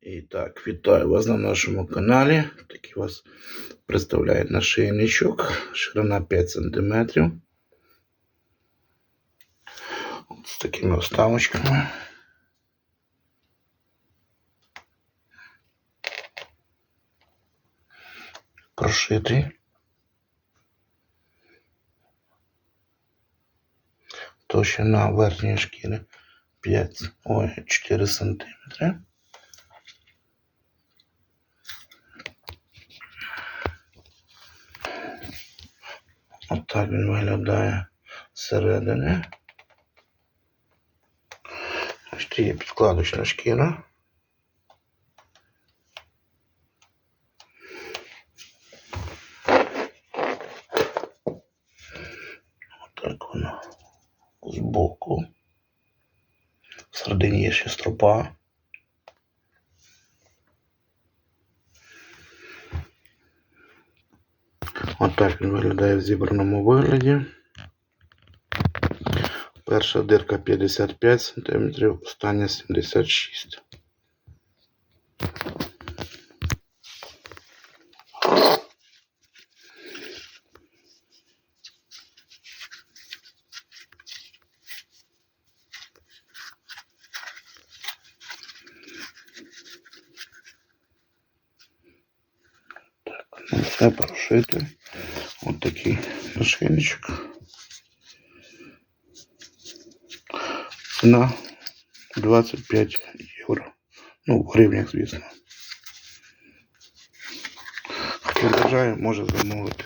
І так, вітаю вас на нашому каналі. Такий вас представляє нашийничок. Ширина 5 см. З такими вставочками. Прошитий. Товщина верхньої шкіри 5, ой, 4 см. Отак він виглядає зсередини. Ось тут є підкладочна шкіра. Отак воно збоку. Всередині є ще стропа. Отак він виглядає в зібраному вигляді. Перша дирка 55 см, остання 76 Так, ну все прошито. Ось такий нашийничок. Ціна 25 євро. Ну, в гривнях, звісно. Хто бажає, може замовити.